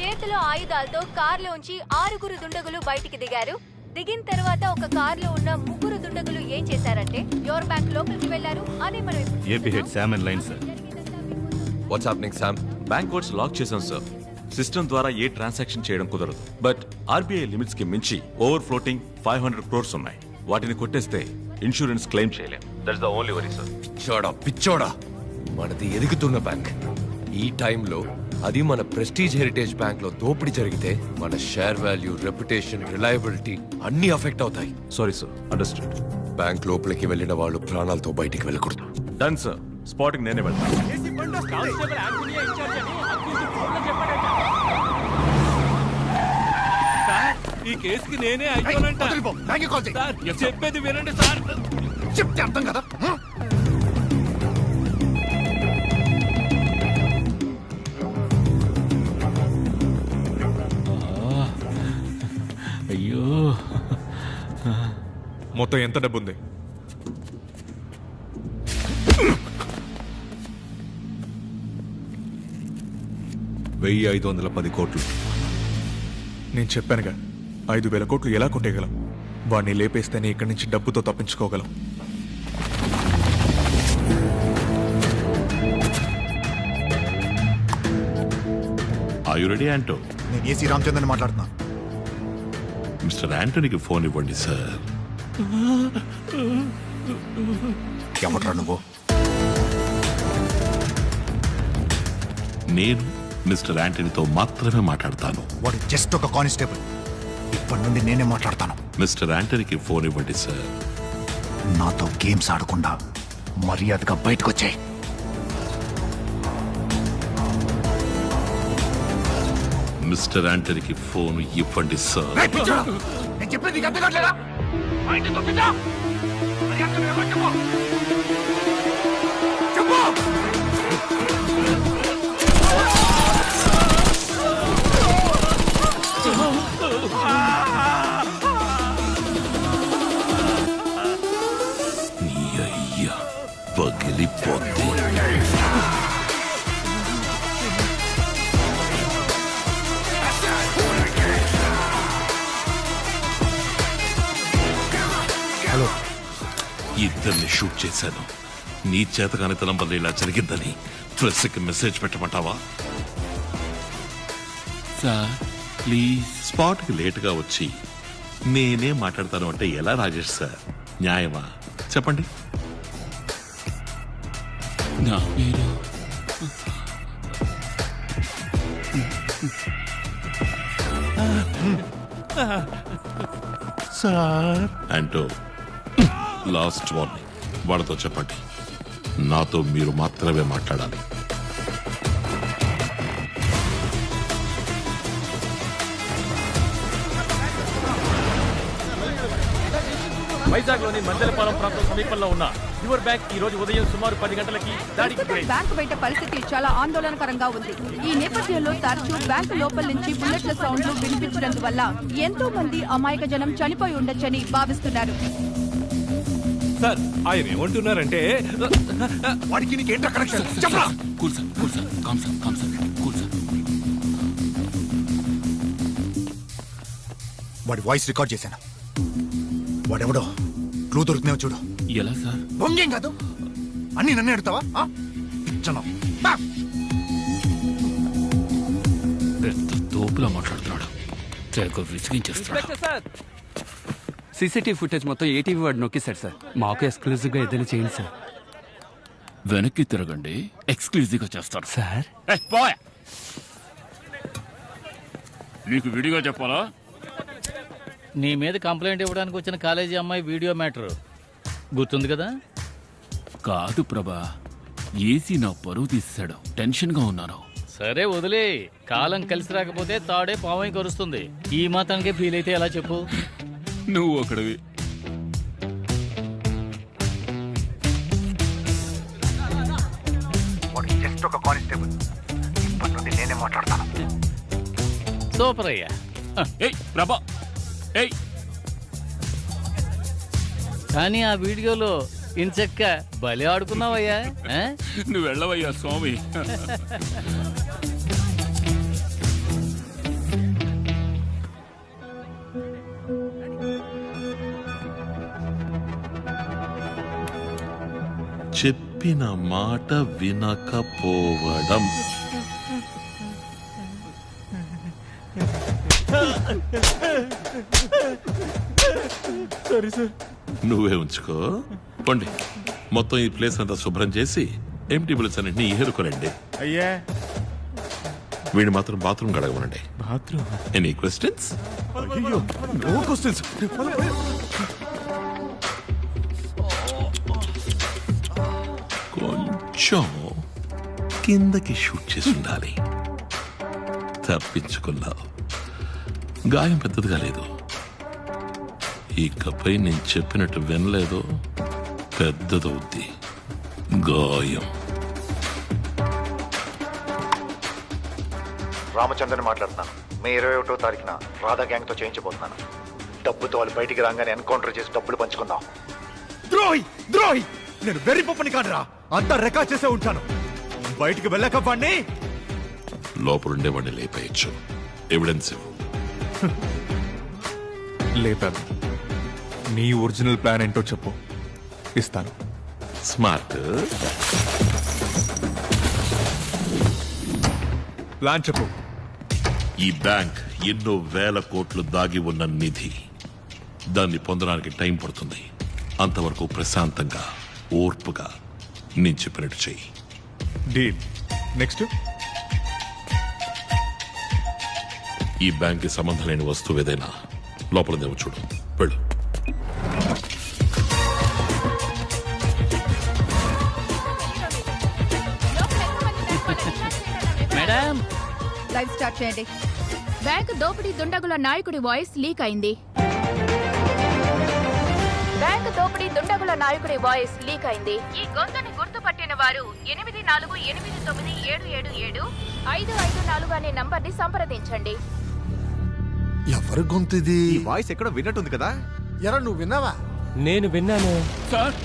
చేతిలో ఆయుధాలతో కార్లోంచి ఆరుగురు దుండగులు బయటికి దిగారు. దిగిన తర్వాత ఒక కార్లో ఉన్న ముగ్గురు దుండగులు ఏం చేశారంటే యోర్ బ్యాంక్ లోపలికి వెళ్ళారు అదే మనం AP head Sam and line sir. What's happening Sam bank codes lock చేశాం సార్ సిస్టమ్ ద్వారా ఏ ట్రాన్సాక్షన్ చేయడం కుదరదు. బట్ ఆర్బీఐ లిమిట్స్కి మించి over floating five hundred crores ఉన్నాయి. వాటిని కొట్టేస్తే ఇన్సూరెన్స్ క్లెయిమ్ చేయలేం. That's the only worry sir పిచ్చోడా పిచ్చోడా. మనది ఎదుగుతున్న బ్యాంక్ ఈ టైంలో అది మన ప్రెస్టీజ్ హెరిటేజ్ బ్యాంక్లో దోపిడీ జరిగితే మన షేర్ వాల్యూ రెప్యుటేషన్ రిలయబిలిటీ అన్ని అఫెక్ట్ అవుతాయి. సారీ సార్ అండర్స్టూడ్ బ్యాంక్ లోపలికి వెళ్ళిన వాళ్ళు ప్రాణాలతో బయటికి వెళ్ళకూడదు. డన్ సార్ స్పాట్కి నేనే వెళ్తాను ఈ కేసుకి నేనే అయిపోనంట చెప్పేది వినండి సార్. చెప్తే అర్థం కదా? మొత్తం ఎంత డబ్బు ఉంది వెయ్యి ఐదు వందల పది కోట్లు. నేను చెప్పానుగా ఐదు వేల కోట్లు ఎలా కొట్టేయగలం? వాడిని లేపేస్తేనే ఇక్కడి నుంచి డబ్బుతో తప్పించుకోగలం. రెడీ యాంటో నేను ఏసీ రామచంద్రని మాట్లాడుతున్నా. మిస్టర్ యాంటోనీకి ఫోన్ ఇవ్వండి సార్. ఎవట్రా నువ్వు? నేను మిస్టర్ యాంటనీతో మాత్రమే మాట్లాడతాను. వాడు జస్ట్ ఒక కానిస్టేబుల్. ఇప్పటి నుండి నేనే మాట్లాడతాను. మిస్టర్ యాంటనీకి ఫోన్ ఇవ్వండి సార్. నాతో గేమ్స్ ఆడకుండా మర్యాదగా బయటకు వచ్చాయి మిస్టర్ యాంటనీకి ఫోన్ ఇవ్వండి సార్. చెప్పేది నీకు అర్థం కావట్లేదా బయట తప్పించా మర్యాదగా ఇద్దరిని షూట్ చేశాను. నీ చేతకానితనం వల్ల ఇలా జరిగిందని ప్రెస్కి మెసేజ్ పెట్టమంటావా? Sir please. స్పాట్కి లేటుగా వచ్చి నేనే మాట్లాడతాను అంటే ఎలా రాజేష్ సార్? న్యాయమా? చెప్పండి. నా పేరు. అంటూ లాస్ట్ వార్నింగ్. వాళ్ళతో చెప్పండి. నాతో మీరు మాత్రమే మాట్లాడాలి. వైజాగ్లోని మందలపాలెం ప్రాంతం సమీపంలో ఉన్న యువర్ బ్యాంక్ ఈ రోజు ఉదయం సుమారు పది గంటలకి దాడికి బ్యాంకు బయట పరిస్థితి చాలా ఆందోళనకరంగా ఉంది. ఈ నేపథ్యంలో తరచూ బ్యాంకు లోపల నుంచి బుల్లెట్ల సౌండ్లు వినిపించినందువల్ల ఎంతో మంది అమాయక జనం చనిపోయి ఉండొచ్చని భావిస్తున్నారు. సార్ ఆయన ఏమంటున్నారంటే వాడికి నీకేంట్రా కనెక్షన్ చెప్పరా? Cool sir cool sir calm sir calm sir cool sir. వాడి వాయిస్ రికార్డ్ చేశాను? వాడెవడో? క్లూ దొరుకుతున్నావు చూడు. ఎలా సార్? బొంగేం కాదు. అన్ని నన్నే? పిచ్చను. బా! పెద్ద తోపులా మాట్లాడుతున్నాడు. తెగ విసిగించేస్తున్నాడు. సీసీటీవీ ఫుటేజ్ మొత్తం ఏటీవీ వాడు నొక్కేశాడు సార్. మాకు ఎక్స్క్లూజివ్గా ఏదైనా చేయండి సార్. వెనక్కి తిరగండి. ఎక్స్క్లూజివ్గా చేస్తారు సార్. నీకు విడిగా చెప్పాలా? నీ మీద కంప్లైంట్ ఇవ్వడానికి వచ్చిన కాలేజీ అమ్మాయి వీడియో మ్యాటర్. గుర్తుంది కదా? కాదు ప్రభా ఏసీ నా పరువు తీసాడు టెన్షన్గా ఉన్నాను. సరే వదిలే. కాలం కలిసి రాకపోతే తాడే పావై కరుస్తుంది. ఈ మాత్రానికే ఫీల్ అయితే ఎలా చెప్పు? నువ్వు ఒకడివి. జస్ట్ ఒక కానిస్టేబుల్. ఇప్పటి నుండి నేనే మాట్లాడతాను. సూపర్ అయ్యా. ఏయ్ ప్రభా. ఏయ్. కానీ ఆ వీడియోలో ఇంచక్క బలి ఆడుకున్నావయ్యా ఆ? నువ్వు వెళ్ళవయ్యా స్వామి. చెప్పిన మాట వినకపోవడం. నువ్వే ఉంచుకో. పండి. మొత్తం ఈ ప్లేస్ అంతా శుభ్రం చేసి ఎంటీ బిల్స్ అన్నింటినీ ఏరుకోరండి అయ్యా. వీడిని మాత్రం bathroom? గడగమనండి bathroom any questions no questions కొంచెం కిందకి షూట్ చేసి ఉండాలి. తప్పించుకున్నావు. గాయం పెద్దదిగా లేదు. ఇకపై నేను చెప్పినట్టు వినలేదో. పెద్దదవుద్ది. గాయం. రామచంద్రన్ మాట్లాడుతున్నాను. మే ఇరవై ఒకటో తారీఖున రాధా గ్యాంగ్తో చేయించబోతున్నాను. డబ్బుతో వాళ్ళు బయటికి రాగానే ఎన్కౌంటర్ చేసి డబ్బులు పంచుకుందాం. ద్రోహి! ద్రోహి! నేను వెర్రి పప్పని కాదురా. అంతా రికార్డ్ చేసే ఉంటాను. బయటికి వెళ్ళక వాడిని లోపలుండే వాడిని లేపేయచ్చు. ఎవిడెన్స్ ఇవ్వు. లేపాను. నీ ఒరిజినల్ ప్లాన్ ఏంటో చెప్పు. ఇస్తాను. స్మార్ట్. ప్లాన్ చెప్పు. ఈ బ్యాంక్ ఎన్నో వేల కోట్లు దాగి ఉన్న నిధి. దాన్ని పొందడానికి టైం పడుతుంది. అంతవరకు ప్రశాంతంగా ఓర్పుగా నేను చెప్పినట్టు చెయ్యి. డీల్ నెక్స్ట్ ఈ బ్యాంక్కి సంబంధం లేని వస్తువు ఏదైనా లోపలదేమో చూడు. వెళ్ళు. మేడం. లైవ్ స్టార్ట్ చేయండి. బ్యాంకు దోపిడీ దుండగుల నాయకుడి వాయిస్ లీక్ అయింది. బ్యాంకు దోపిడీ దుండగుల నాయకుడి వాయిస్ లీక్ అయింది. ఈ గొంతుని గుర్తుపట్టిన వారు ఎనిమిది నాలుగు ఎనిమిది తొమ్మిది ఏడు ఏడు ఏడు ఐదు ఐదు నాలుగు అనే నంబర్ని సంప్రదించండి. ఎవరి గొంతుది? ఈ వాయిస్ ఎక్కడో విన్నట్టుంది కదా? ఎరా నువ్వు విన్నావా? నేను విన్నాను. సార్.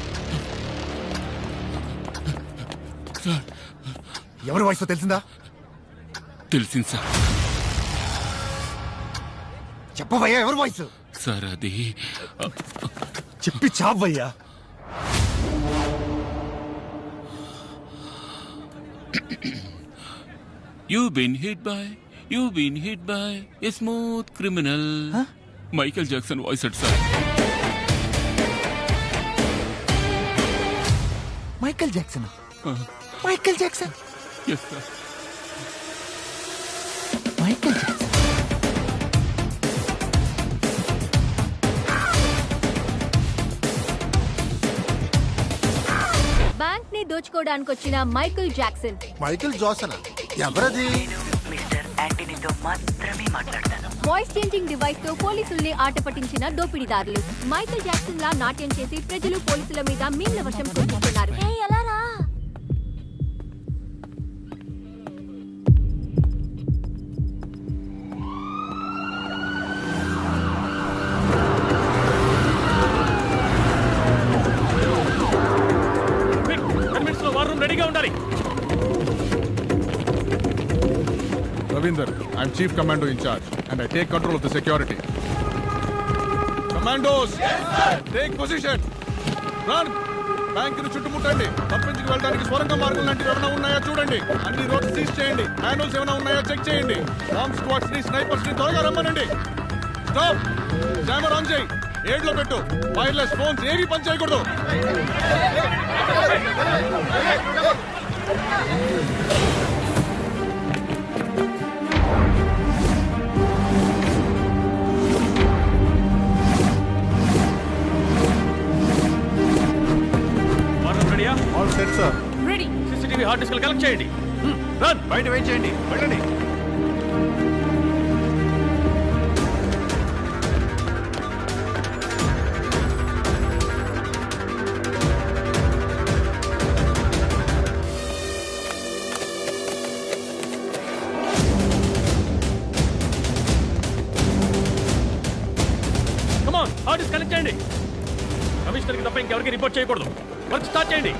ఎవరి వాయిస్ తెలిసిందా? తెలిసింది సార్. చెప్పవయ్యా ఎవరి వాయిస్? సార్ అది చెప్పి చావయ్యా. You been hit by you been hit by a smooth criminal Michael Jackson voice at sir Michael Jackson Michael Jackson yes sir Michael దోచుకోవడానికి వచ్చిన మైకిల్ జాక్సన్. Michael Jackson? ఎవరది? Voice changing డివైస్తో పోలీసుల్ని ఆట పట్టించిన దోపిడీదారులు. Michael Jackson లా నాట్యం చేసి ప్రజలు పోలీసుల మీద మీన్ల వర్షం కురిపిస్తున్నారు. టెన్ మినిట్స్ వార్ రూమ్ రెడీగా ఉండాలి. Ravinder I'm chief commando incharge and I take control of the security commandos take position run బ్యాంక్ని చుట్టుముట్టండి. తప్పించుకు వెళ్ళడానికి స్వరంగ మార్గం లాంటివి ఏమైనా ఉన్నాయా చూడండి. అన్ని రోడ్స్ సీజ్ చేయండి. మాన్యువల్స్ ఏమైనా ఉన్నాయా చెక్ చేయండి. బాంబ్ స్క్వాడ్స్ని స్నైపర్స్ని త్వరగా రమ్మనండి. స్టాప్ జామర్ ఆన్ చేయి. ఏడ్లో పెట్టు. వైర్లెస్ ఫోన్స్ ఏవి పని చేయకూడదు. All set sir ready CCTV hard disk collect చేయండి. రన్ బయట వెయిట్ చేయండి. వెళ్ళండి. రిపోర్ట్ చేయకూడదు. వర్క్ స్టార్ట్ చేయండి.